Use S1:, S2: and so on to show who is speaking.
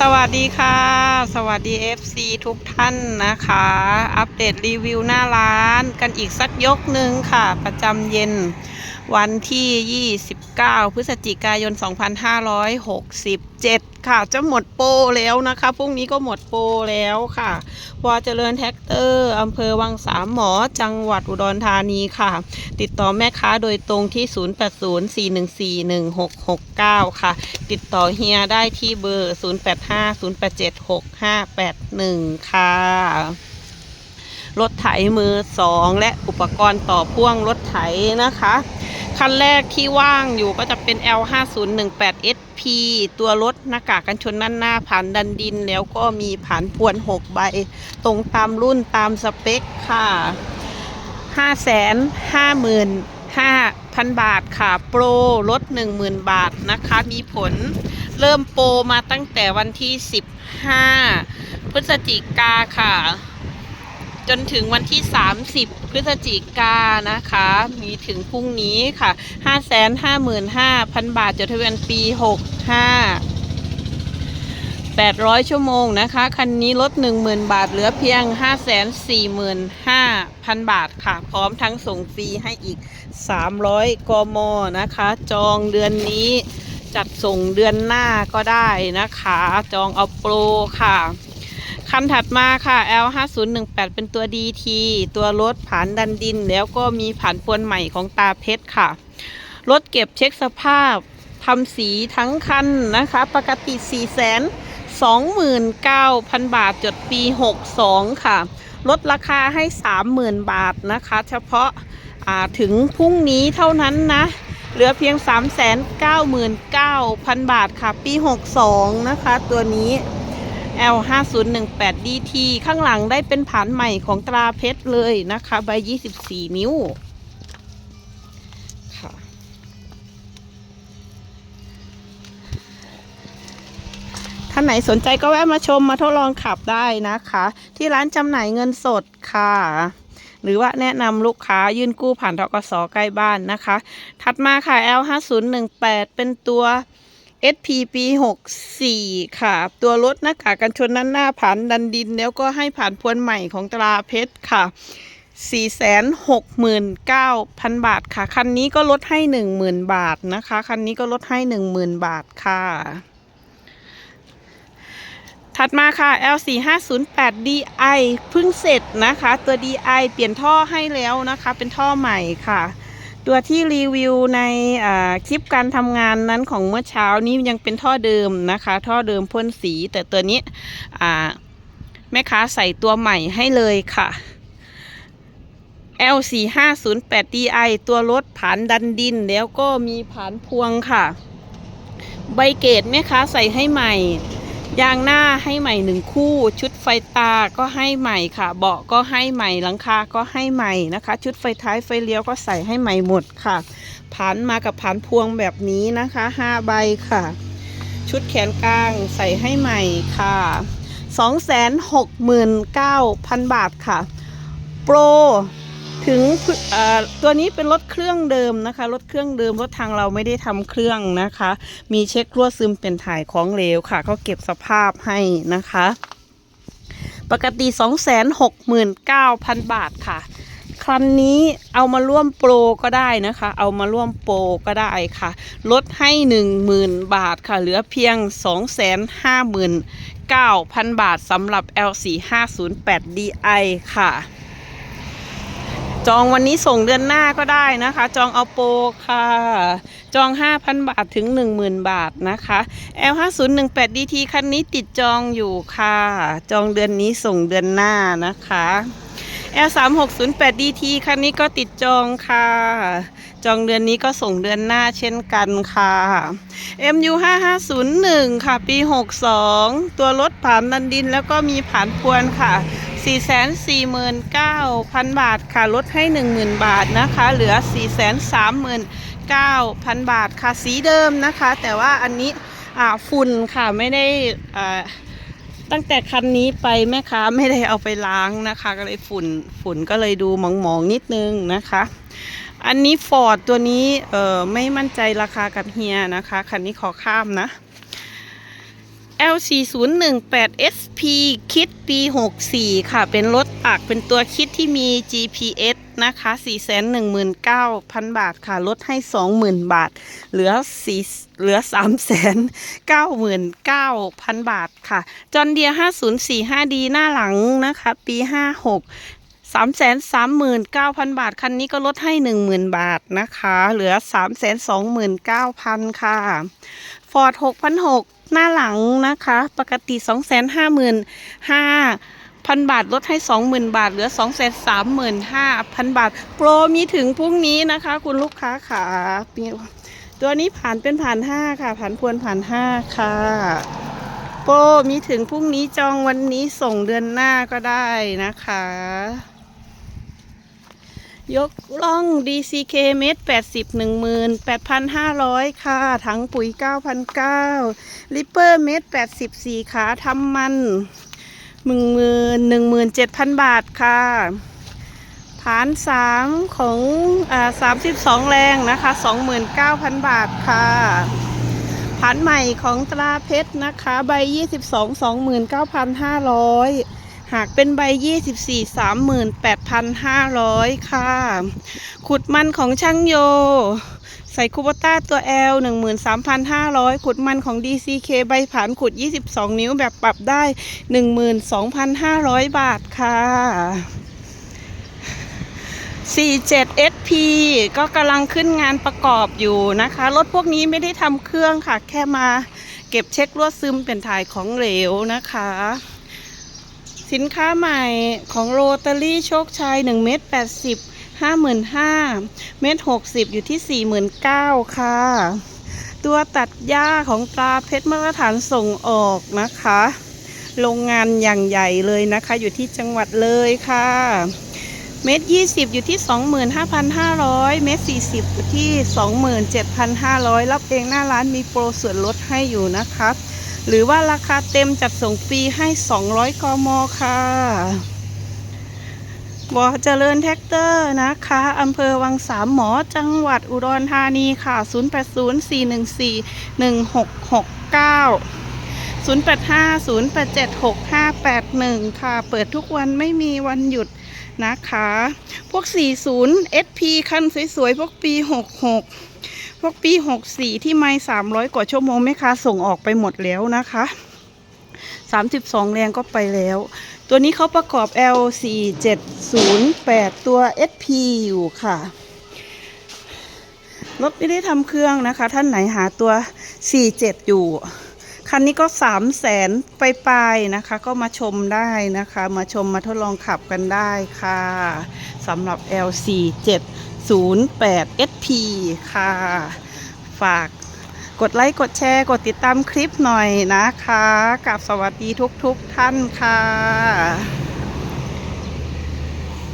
S1: สวัสดีค่ะ สวัสดี FC ทุกท่านนะคะ อัปเดตรีวิวหน้าร้านกันอีกสักยกหนึ่งค่ะ ประจำเย็นวันที่ 29 พฤศจิกายน 2567 ค่ะ จะหมดโปรแล้วนะคะพรุ่งนี้ก็หมดโปรแล้วค่ะวาเจริญแท็กเตอร์อำเภอวังสามหมอจังหวัดอุดรธานีค่ะ ติดต่อแม่ค้าโดยตรงที่ 0804141669 ค่ะ ติดต่อเฮียได้ที่เบอร์ 0850876581 ค่ะรถไถมือสองและอุปกรณ์ต่อพ่วงรถไถนะคะ คันแรกที่ว่างอยู่ก็จะเป็น ตัวรถหน้ากากกันชนด้านหน้าผ่านดันดิน แล้วก็มีผ่านพวน6ใบ ตรงตามรุ่นตามสเปคค่ะ5 5 5 0 0 0บาทค่ะ โปรลด10,000 บาทนะคะ มีผลเริ่มโปรมาตั้งแต่วันที่ 15 พฤศจิกาค่ะ จนถึงวันที่ 30 พฤศจิกานะคะ มีถึงพรุ่งนี้ค่ะ 555,000 บาทจดทะเบียนปี 65 800 ชั่วโมงนะคะ คันนี้ลด 10,000 บาท เหลือเพียง 545,000 บาทค่ะ พร้อมทั้งส่งฟรีให้อีก 300 กมนะคะ จองเดือนนี้จัดส่งเดือนหน้าก็ได้นะคะ จองเอาโปรค่ะคันถัดมาค่ะ L 5 0 1 8เป็นตัว DT ตัวรถผ่านดันดิน แล้วก็มีผ่านพวนใหม่ของตาเพชรค่ะ รถเก็บเช็คสภาพ ทำสีทั้งคันนะคะ ปกติ 4 2 9 0 0 0 บาทจดปี 62 ค่ะ ลดราคาให้ 30,000 บาทนะคะ เฉพาะาถึงพรุ่งนี้เท่านั้นนะ เหลือเพียง 399,000 บาทค่ะ ปี 62 นะคะ ตัวนี้ L 5 0 1 8 DT ข้างหลังได้เป็นผานใหม่ของตราเพชรเลยนะคะ ใบ 24 นิ้ว ท่านไหนสนใจก็แวะมาชมมาทดลองขับได้นะคะ ที่ร้านจำหน่ายเงินสดค่ะ หรือว่าแนะนำลูกค้ายื่นกู้ผ่านทกสใกล้บ้านนะคะ ถัดมาค่ะ L 5 0 1 8 เป็นตัว SP ปี64 ค่ะ ตัวรถหน้ากากกันชนด้านหน้าผ่านดันดิน แล้วก็ให้ผ่านพวนใหม่ของตราเพชรค่ะ469,000 บาทค่ะ คันนี้ก็ลดให้ 10,000 บาทนะคะ คันนี้ก็ลดให้ 10,000 บาทค่ะ ถัดมาค่ะ L4508 DI เพิ่งเสร็จนะคะ ตัว DI เปลี่ยนท่อให้แล้วนะคะ เป็นท่อใหม่ค่ะ ตัวที่รีวิวในคลิปการทำงานนั้นของเมื่อเช้านี้ยังเป็นท่อเดิมนะคะ ท่อเดิมพ่นสี แต่ตัวนี้แม่ค้าใส่ตัวใหม่ให้เลยค่ะ L4508DI ตัวรถผานดันดิน แล้วก็มีผานพวงค่ะ ใบเกตแม่ค้าใส่ให้ใหม่ ยางหน้าให้ใหม่หนึ่งคู่ ชุดไฟตาก็ให้ใหม่ค่ะ เบาะก็ให้ใหม่หลังคาก็ให้ใหม่นะคะ ชุดไฟท้ายไฟเลี้ยวก็ใส่ให้ใหม่หมดค่ะผันมากับผันพวงแบบนี้นะคะห้าใบค่ะ ชุดแขนกลางใส่ให้ใหม่ค่ะ269,000บาทค่ะ โปร ถึงตัวนี้เป็นรถเครื่องเดิมนะคะรถเครื่องเดิมรถทางเราไม่ได้ทำเครื่องนะคะ มีเช็ครั่วซึมเป็นถ่ายของเหลวค่ะเขาเก็บสภาพให้นะคะ ปกติ 269,000 บาทค่ะ ครั้นนี้เอามาร่วมโปรก็ได้นะคะ เอามาร่วมโปรก็ได้ค่ะ ลดให้ 10,000 บาทค่ะ เหลือเพียง 259,000 บาทสำหรับ L4508DI ค่ะ จองวันนี้ส่งเดือนหน้าก็ได้นะคะ จองเอาโปรค่ะ จอง 5,000 บาทถึง 10,000 บาทนะคะ L5018DT คันนี้ติดจองอยู่ค่ะ จองเดือนนี้ส่งเดือนหน้านะคะ L3608DT คันนี้ก็ติดจองค่ะ จองเดือนนี้ก็ส่งเดือนหน้าเช่นกันค่ะ MU5501 ค่ะ ปี 62 ตัวรถผ่านดันดินแล้วก็มีผ่านพวนค่ะ 449,000 บาทค่ะลดให้ 10,000 บาทนะคะ เหลือ 439,000 บาทค่ะสีเดิมนะคะ แต่ว่าอันนี้ฝุ่นค่ะไม่ได้ตั้งแต่คันนี้ไปแม่ค้าไม่ได้เอาไปล้างนะคะ ก็เลยฝุ่นฝุ่นก็เลยดูหมองๆนิดนึงนะคะ อันนี้ฟอร์ดตัวนี้เออไม่มั่นใจราคากับเฮียนะคะ คันนี้ขอข้ามนะ L4018SP คิดปี 64 ค่ะ เป็นรถอักเป็นตัวคิดที่มี GPS นะคะ 419,000 บาทค่ะ ลดให้ 20,000 บาท เหลือ4เหลือ 399,000 บาทค่ะ จอนเดีย 5045D หน้าหลังนะคะ ปี 56 339,000 บาท คันนี้ก็ลดให้ 10,000 บาทนะคะ เหลือ 329,000 ค่ะฟอร์ด6,600 หน้าหลังนะคะ ปกติ 255,000บาทลดให้ 20,000 บาท เหลือ 235,000 บาท โปรมีถึงพรุ่งนี้นะคะ คุณลูกค้าขาตัวนี้ผ่านเป็นผ่าน 5 ค่ะ ผ่านพวนผ่าน 5 ค่ะ โปรมีถึงพรุ่งนี้จองวันนี้ส่งเดือนหน้าก็ได้นะคะ ยกล่อง DCK เมตร80 18,500 ค่ะ ถังปุ๋ย 9,900ลิปเปอร์เมตร84ขาทำมัน 17,000 บาทค่ะ ฐาน 3 ของอ่า32 แรงนะคะ 29,000 บาทค่ะฐานใหม่ของตราเพชรนะคะ ใบ 22 29,500 หากเป็นใบ 24 38,500 ค่ะ ขุดมันของช่างโย ใส่คูโบต้าตัว L 13,500 ขุดมันของ DCK ใบผานขุด 22 นิ้วแบบปรับได้ 12,500 บาทค่ะ 47 SP ก็กำลังขึ้นงานประกอบอยู่นะคะ รถพวกนี้ไม่ได้ทำเครื่องค่ะ แค่มาเก็บเช็คลวดซึมเป็นถ่ายของเหลวนะคะ สินค้าใหม่ของโรตารี่โชคชัย1เมตร80 55,000เมตร60 อยู่ที่ 49,000 ค่ะ ตัวตัดหญ้าของตราเพชรมาตรฐานส่งออกนะคะ โรงงานอย่างใหญ่เลยนะคะ อยู่ที่จังหวัดเลยค่ะ เมตรยี่สิบอยู่ที่สองหมื่นห้าพันห้าร้อยเมตรสี่สิบอยู่ที่สองหมื่นเจ็ดพันห้าร้อยรับเองหน้าร้านมีโปรส่วนลดให้อยู่นะคะ หรือว่าราคาเต็มจัดส่งฟรีให้สองร้อยกม ค่ะบอเจริญแท็กเตอร์นะคะอำเภอวังสามหมอจังหวัดอุดรธานีค่ะ 0 8 0 4 1 4 1 6 6 9 0 8 5 0 8 7 6 5 8 1 ค่ะ เปิดทุกวันไม่มีวันหยุดนะคะ พวก 40 SP คันสวยๆ พวกปี 66 พวกปีหกสี่ที่ไม่สามร้อยกว่าชั่วโมงแม่ค้าส่งออกไปหมดแล้วนะคะสามสิบสองแรงก็ไปแล้ว ตัวนี้เขาประกอบ L สี่เจ็ดศูนย์แปดตัว SP อยู่ค่ะรถไม่ได้ทำเครื่องนะคะ ท่านไหนหาตัว 47 อยู่ คันนี้ก็3 0 0แสนไปปลายๆนะคะ ก็มาชมได้นะคะ มาชมมาทดลองขับกันได้ค่ะสำหรับ LC 708 SP ค่ะ ฝากกดไลค์กดแชร์ กดติดตามคลิปหน่อยนะคะ กับสวัสดีทุกๆท่านค่ะ